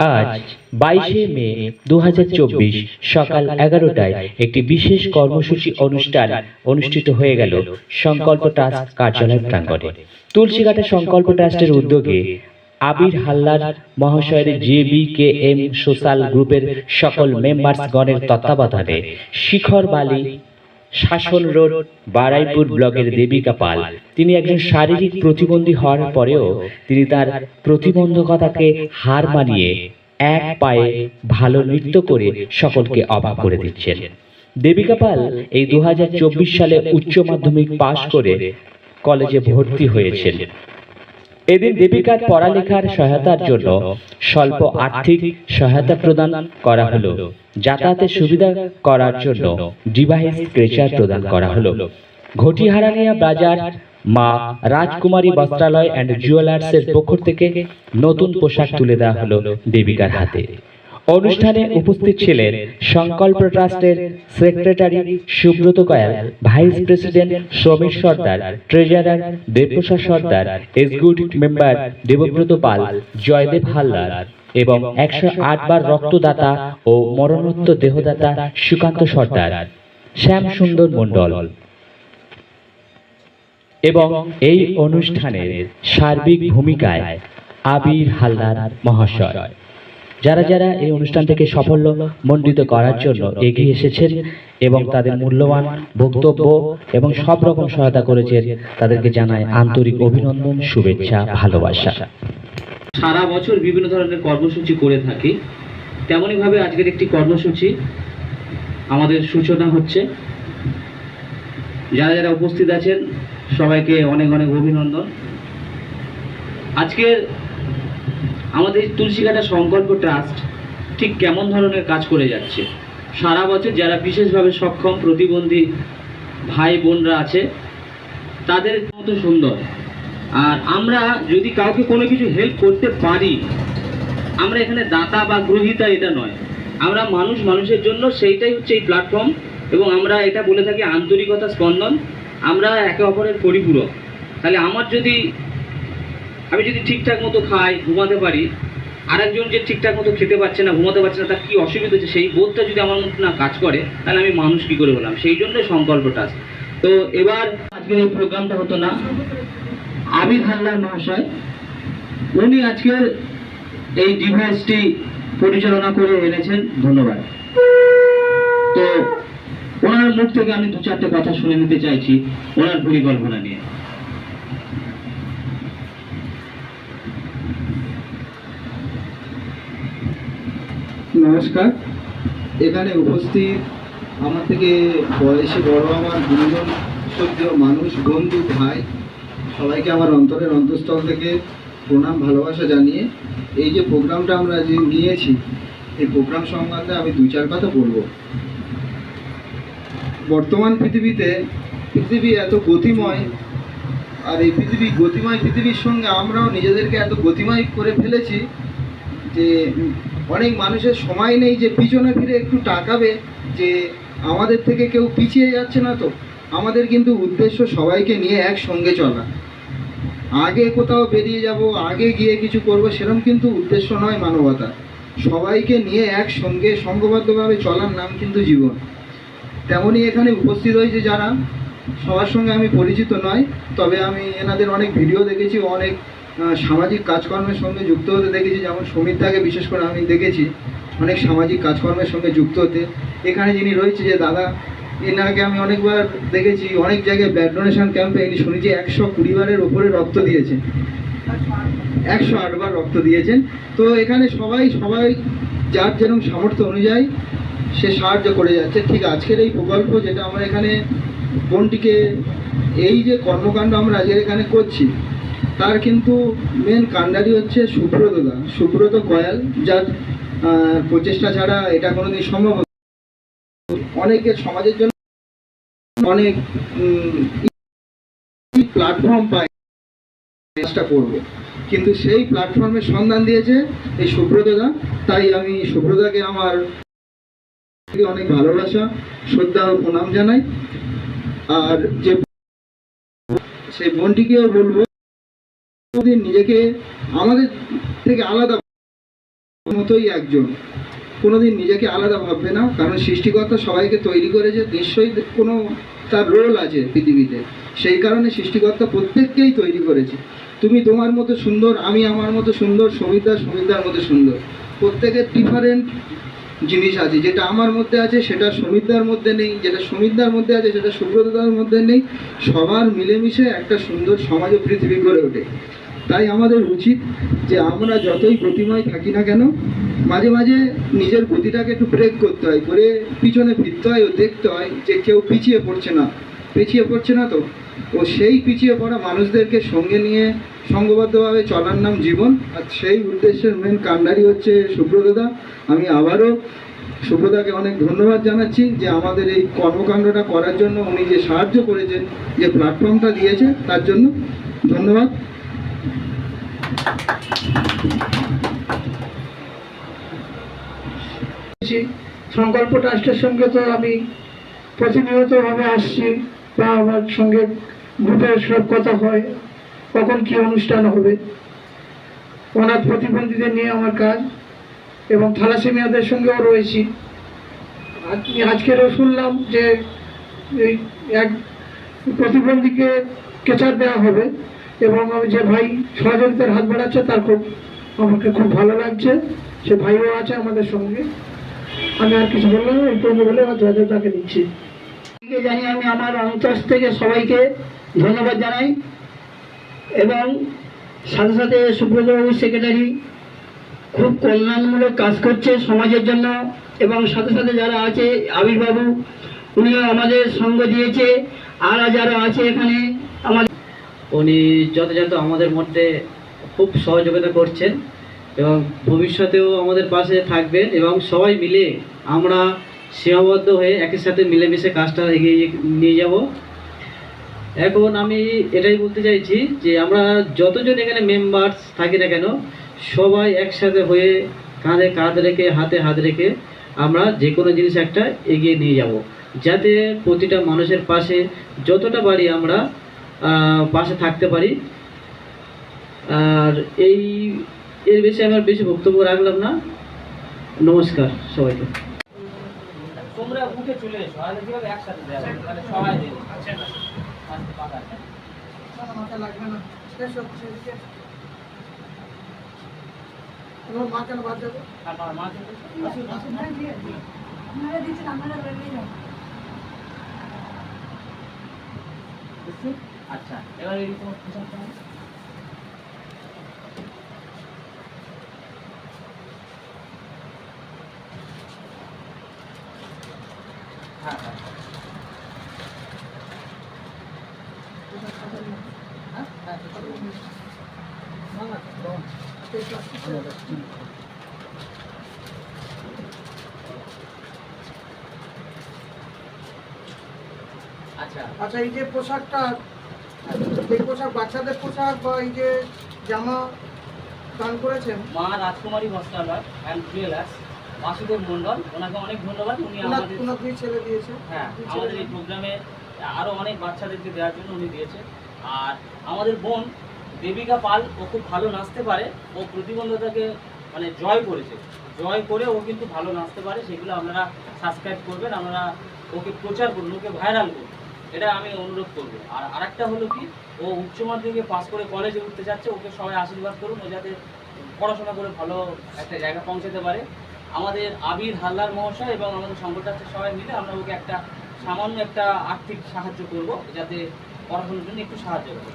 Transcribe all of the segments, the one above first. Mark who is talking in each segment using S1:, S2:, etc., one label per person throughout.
S1: আজ বাইশে মে দু সকাল এগারোটায় একটি বিশেষ কর্মসূচি অনুষ্ঠান অনুষ্ঠিত হয়ে গেল সংকল্প ট্রাস্ট কার্যালয় প্রাঙ্গণে। তুলসীঘাটা সংকল্প ট্রাস্টের উদ্যোগে আবির হাল্লার মহাশয়ের জেবি কে এম সোশ্যাল গ্রুপের সকল মেম্বার্সগণের তত্ত্বাবধানে শিখর বালি শাসন রোড বারাইপুর ব্লকের দেবিকা পাল তিনি একজন শারীরিক প্রতিবন্ধী হওয়ার পরেও তিনি তার প্রতিবন্ধকতাকে হার মানিয়ে এক পায়ে ভালো নৃত্য করে সকলকে অবাক করে দিচ্ছেন। দেবিকা পাল এই দু হাজার চব্বিশ সালে উচ্চ মাধ্যমিক পাশ করে কলেজে ভর্তি হয়েছেন। এদিন দেবিকার পড়ালেখার সহায়তার জন্য স্বল্প আর্থিক সহায়তা প্রদান করা হলো। যাতায়াতের সুবিধা করার জন্য ডিভাইস ক্রেচার প্রদান করা হলো। ঘটিহারানিয়া বাজার, মা রাজকুমারী বস্ত্রালয় অ্যান্ড জুয়েলার্সের পক্ষ থেকে নতুন পোশাক তুলে দেওয়া হলো দেবিকার হাতে। অনুষ্ঠানে উপস্থিত ছিলেন সংকল্প ট্রাস্টের secretary Subrata Koyal, vice president Samir Sardar, treasurer Debaprasad Sardar এসগুড member Debabrata Pal, Joydeb Haldar এবং একশো আট বার রক্তদাতা ও মরণোত্তর দেহদাতা সুকান্ত সর্দার। শ্যাম সুন্দর মণ্ডল। এবং এই অনুষ্ঠানের সার্বিক ভূমিকায় আবির হালদার মহাশয়। যারা যারা এই অনুষ্ঠানটিকে সাফল্য মণ্ডিত করার জন্য এগিয়ে এসেছেন এবং তাদের মূল্যবান বক্তব্য এবং সব রকম সহায়তা করেছেন, তাদেরকে জানায় আন্তরিক অভিনন্দন, শুভেচ্ছা, ভালোবাসা।
S2: সারা বছর বিভিন্ন ধরনের কর্মসূচি করে থাকি। তেমনইভাবে আজকের একটি কর্মসূচি আমাদের সূচনা হচ্ছে। যারা যারা উপস্থিত আছেন, সবাইকে অনেক অনেক অভিনন্দন। আজকের আমাদের তুলসীঘাটা সংকল্প ট্রাস্ট ঠিক কেমন ধরনের কাজ করে যাচ্ছে? সারা বছর যারা বিশেষভাবে সক্ষম প্রতিবন্ধী ভাই বোনরা আছে, তাদের মতো সুন্দর। আর আমরা যদি কাউকে কোনো কিছু হেল্প করতে পারি, আমরা এখানে দাতা বা গ্রহিতা এটা নয়। আমরা মানুষ মানুষের জন্য সেইটাই হচ্ছে এই প্ল্যাটফর্ম এবং আমরা এটা বলে থাকি আন্তরিকতা স্পন্দন। আমরা একে অপরের পরিপূরক। তাহলে আমার যদি আমি যদি ঠিকঠাক মতো খাই, ঘুমাতে পারি, আরেকজন যে ঠিকঠাক মতো খেতে পারছে না, ঘুমাতে পারছে না, তার কী অসুবিধা হচ্ছে? সেই বোধটা যদি আমার মধ্যে না কাজ করে, তাহলে আমি মানুষ কী করে বললাম সেই জন্য সংকল্পটা আছে। তো এবার আজকের এই প্রোগ্রামটা হতো না। আবির হাল্লার মহাশয়, উনি আজকের এই ডিভাইসটি পরিচালনা করে এনেছেন। ধন্যবাদ। তো ওনার মুখ থেকে আমি দু চারটে কথা শুনে নিতে চাইছি, ওনার পরিকল্পনা নিয়ে।
S3: নমস্কার। এখানে উপস্থিত আমার থেকে বয়সে বড় আমার গুরুজন শ্রদ্ধেয় মানুষ, বন্ধু, ভাই, সবাইকে আমার অন্তরের অন্তঃস্থল থেকে প্রণাম, ভালোবাসা জানিয়ে এই যে প্রোগ্রামটা আমরা যে নিয়েছি, এই প্রোগ্রাম সংক্রান্তে আমি দু চার কথা বলব। বর্তমান পৃথিবীতে পৃথিবী এত গতিময়, আর এই পৃথিবী গতিময় পৃথিবীর সঙ্গে আমরাও নিজেদেরকে এত গতিময় করে ফেলেছি যে অনেক মানুষের সময় নেই যে পিছনে ফিরে একটু টাকাবে যে আমাদের থেকে কেউ পিছিয়ে যাচ্ছে না তো। আমাদের কিন্তু উদ্দেশ্য সবাইকে নিয়ে একসঙ্গে চলা। আগে কোথাও বেরিয়ে যাব, আগে গিয়ে কিছু করব সেরকম কিন্তু উদ্দেশ্য নয় মানবতা। সবাইকে নিয়ে একসঙ্গে সঙ্গবদ্ধভাবে চলার নাম কিন্তু জীবন। তেমনই এখানে উপস্থিত হয়েছে যারা, সবার সঙ্গে আমি পরিচিত নয়, তবে আমি এনাদের অনেক ভিডিও দেখেছি, অনেক সামাজিক কাজকর্মের সঙ্গে যুক্ত হতে দেখেছি, যেমন সমিতাকে বিশেষ করে আমি দেখেছি, অনেক সামাজিক কাজকর্মের সঙ্গে যুক্ত হতে। এখানে যিনি রয়েছে যে দাদা, এনাকে আমি অনেকবার দেখেছি, অনেক জায়গায় ব্লাড ডোনেশন ক্যাম্পে ইনি শুনেছি, একশো কুড়ি বারের ওপরে রক্ত দিয়েছেন। একশো আটবার রক্ত দিয়েছেন। তো এখানে সবাই সবাই যার যেরকম সামর্থ্য অনুযায়ী সে সাহায্য করে যাচ্ছে। ঠিক আজকের এই প্রকল্প যেটা আমরা এখানে কোনটিকে, এই যে কর্মকাণ্ড আমরা আজকের এখানে করছি তার কিন্তু মেন কাণ্ডারি হচ্ছে সুব্রত দা। সুব্রত কয়াল যার প্রচেষ্টা ছাড়া এটা কোনোদিন সম্ভব। অনেকের সমাজের জন্য অনেক প্ল্যাটফর্ম পায়। কাজটা করব। কিন্তু সেই প্ল্যাটফর্মের সন্ধান দিয়েছে এই সুব্রতদা তাই আমি সুব্রতাকে আমার অনেক ভালোবাসা, শ্রদ্ধা ও প্রণাম জানাই। আর যে, সেই বোনটিকেও বলব কোনোদিন নিজেকে আমাদের থেকে আলাদা মতোই একজন। কোনোদিন নিজেকে আলাদা ভাববে না, কারণ সৃষ্টিকর্তা সবাইকে তৈরি করেছে, নিশ্চয়ই কোনো তার রোল আছে পৃথিবীতে। সেই কারণে সৃষ্টিকর্তা প্রত্যেককেই তৈরি করেছে। তুমি তোমার মতো সুন্দর, আমি আমার মতো সুন্দর, সমিতা সমিতার মতো সুন্দর। প্রত্যেকের ডিফারেন্ট জিনিস আছে। যেটা আমার মধ্যে আছে, সেটা সমিতার মধ্যে নেই। যেটা সমিতার মধ্যে আছে, সেটা সুব্রততার মধ্যে নেই। সবার মিলেমিশে একটা সুন্দর সমাজ ও পৃথিবী গড়ে ওঠে। তাই আমাদের উচিত যে আমরা যতই গতিময় থাকি না কেন, মাঝে মাঝে নিজের গতিটাকে একটু ব্রেক করতে হয়, করে পিছনে ফিরতে হয় ও দেখতে হয় যে কেউ পিছিয়ে পড়ছে না। পিছিয়ে পড়ছে না তো? ও সেই পিছিয়ে পড়া মানুষদেরকে সঙ্গে নিয়ে সঙ্গবদ্ধভাবে চলার নাম জীবন। আর সেই উদ্দেশ্যের মেন কাণ্ডারি হচ্ছে সুব্রতদা। আমি আবারও সুব্রতাকে অনেক ধন্যবাদ জানাচ্ছি যে আমাদের এই কর্মকাণ্ডটা করার জন্য উনি যে সাহায্য করেছেন, যে প্ল্যাটফর্মটা দিয়েছে তার জন্য ধন্যবাদ।
S4: সংকল্প ট্রাস্টের সঙ্গে তো আমি প্রতিনিয়তভাবে আসছি বা আমার সঙ্গে গ্রুপে সব কথা হয়, কখন কি অনুষ্ঠান হবে। অনাথ প্রতিবন্ধীদের নিয়ে আমার কাজ, এবং থ্যালাসেমিয়াদের সঙ্গেও রয়েছি। আমি আজকেরও শুনলাম যে এক প্রতিবন্ধীকে কেচার দেওয়া হবে। এবং আমি যে ভাই সহযোগিতার হাত বাড়াচ্ছে, তার খুব, আমাকে খুব ভালো লাগছে। সে ভাইও আছে আমাদের সঙ্গে। আমি আর কিছু বললাম এই পর্যন্ত বলে আমার জয়দেব তাকে দিচ্ছি। জানি আমি আমার অন্তর থেকে সবাইকে ধন্যবাদ জানাই। এবং সাথে সাথে সুব্রতবাবু সেক্রেটারি খুব কল্যাণমূলক কাজ করছে সমাজের জন্য। এবং সাথে সাথে যারা আছে, আবির্বাবু, উনিও আমাদের সঙ্গ দিয়েছে। আর যারা আছে এখানে, আমাদের
S2: উনি যথাযথ আমাদের মধ্যে খুব সহযোগিতা করছেন এবং ভবিষ্যতেও আমাদের পাশে থাকবেন এবং সবাই মিলে আমরা সীমাবদ্ধ হয়ে একই সাথে মিলেমিশে কাজটা এগিয়ে নিয়ে যাব। এখন আমি এটাই বলতে চাইছি যে আমরা যতজন এখানে মেম্বার্স থাকি না কেন, সবাই একসাথে হয়ে কাঁধে কাঁধ রেখে, হাতে হাত রেখে আমরা যে কোনো জিনিস একটা এগিয়ে নিয়ে যাব। যাতে প্রতিটা মানুষের পাশে যতটা পারি আমরা পাশে থাকতে পারি আর এই এর বেশি আমার বেশি বক্তব্য রাখলাম না নমস্কার সবাইকে তোমরা উঠে চলে এসো আর কীভাবে একসাথে? তাহলে সবাই দেবে আস্তে পাতা। আর মা- মা কিন্তু- আসুন, আসুন। বুঝছি? আচ্ছা এবার এই পোশাকটা নাও। হ্যাঁ আচ্ছা।
S4: আচ্ছা এই যে পোশাকটা এই পোশাক বাচ্চাদের পোশাক বা এই যে জামা দান করেছেন?
S2: মা রাজকুমারী বস্ত্রালয় অ্যান্ড জুয়েলার্স বাসুদেব মণ্ডল ওনাকে অনেক ধন্যবাদ। উনি আমাদের
S4: ওনার দুই ছেলে দিয়েছে।
S2: হ্যাঁ আমাদের এই প্রোগ্রামে আরও অনেক বাচ্চাদেরকে দেওয়ার জন্য উনি দিয়েছে। আর আমাদের বোন দেবিকা পাল ও খুব ভালো নাচতে পারে। ও প্রতিবন্ধতাকে মানে জয় করেছে। জয় করে ও কিন্তু ভালো নাচতে পারে। সেগুলো আপনারা সাবস্ক্রাইব করবেন। আমরা ওকে প্রচার করুন ওকে ভাইরাল করুন এটা আমি অনুরোধ করব। আর আরেকটা হলো কি, ও উচ্চ মাধ্যমিকে পাস করে কলেজে উঠতে যাচ্ছে ওকে সবাই আশীর্বাদ করুন, ও যাতে পড়াশোনা করে ভালো একটা জায়গা পৌঁছাতে পারে। আমাদের আবির হালদার মহাশয় এবং আমাদের সংগঠনের সবাই মিলে আমরা ওকে একটা সামান্য একটা আর্থিক সাহায্য করব, যাতে পড়াশোনার জন্য একটু সাহায্য করে।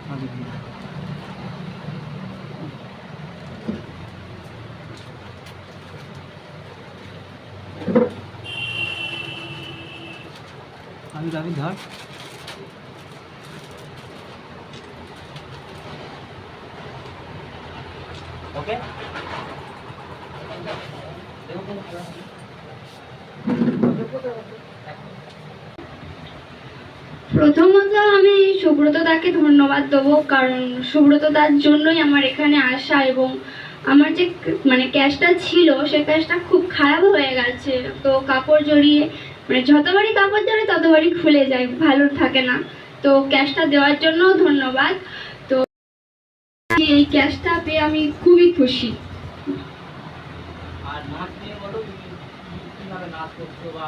S2: আমি আমি ধর। ওকে
S5: প্রথমত আমি সুব্রত দাকে ধন্যবাদ দেবো, কারণ সুব্রত দার জন্যই আমার এখানে আসা এবং আমার যে মানে ক্যাশটা ছিল, সে ক্যাশটা খুব খারাপ হয়ে গেছে। তো কাপড় জড়িয়ে মানে যতবারই কাপড় জড়ে ততবারই খুলে যায়, ভালো থাকে না। তো ক্যাশটা দেওয়ার জন্য ধন্যবাদ। ক্যাশটা পেয়ে আমি খুবই খুশি।
S6: নাচ নিয়ে বলো তুমি নাচ করছ বা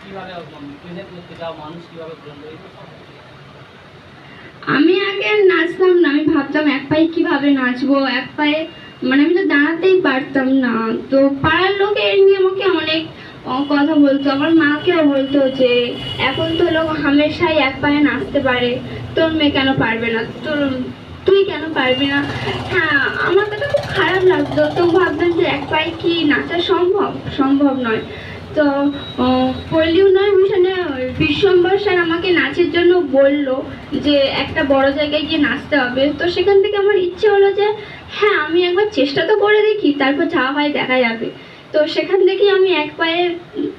S6: কীভাবে প্রেজেন্ট করতে চাও মানুষ কীভাবে গ্রহণ করে
S5: আমি আগে নাচতাম না আমি ভাবতাম এক পায়ে কীভাবে নাচবো এক পায়ে মানে আমি তো দাঁড়াতেই পারতাম না। তো পাড়ার লোকে এর নিয়ে আমাকে অনেক কথা বলতো আমার মাকেও বলতো যে এখন তো লোক হামেশাই এক পায়ে নাচতে পারে তোর মেয়ে কেন পারবে না? তোর তুই কেন পারবি না? হ্যাঁ আমার কাছে খুব খারাপ লাগতো। তো ভাবতাম যে এক পায়ে কি নাচা সম্ভব? সম্ভব নয়। তো পল্লী উন্নয়ন মিশনে বিশ্বম্বর স্যার আমাকে নাচের জন্য বলল যে একটা বড় জায়গায় গিয়ে নাচতে হবে। তো সেখান থেকে আমার ইচ্ছে হলো যে হ্যাঁ আমি একবার চেষ্টা তো করে দেখি, তারপর যা হয় দেখা যাবে। তো সেখান থেকে আমি এক পায়ে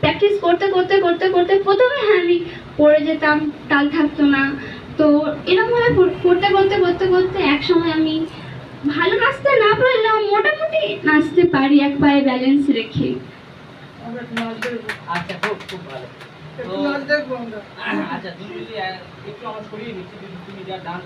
S5: প্র্যাকটিস করতে করতে করতে করতে প্রথমে হ্যাঁ আমি পড়ে যেতাম, তাল থাকতো না। তো এরকমভাবে করতে করতে করতে করতে এক সময় আমি ভালো নাচতে না পারলেও মোটামুটি নাচতে পারি এক পায়ে ব্যালেন্স রেখে।
S6: আচ্ছা খুব খুব ভালো। তো
S7: একটু নাচ দেখব আমরা।
S6: আচ্ছা তুমি যদি একটু আমার সরিয়ে নিচ্ছি তুমি তুমি যা ডান্স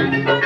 S8: Thank you.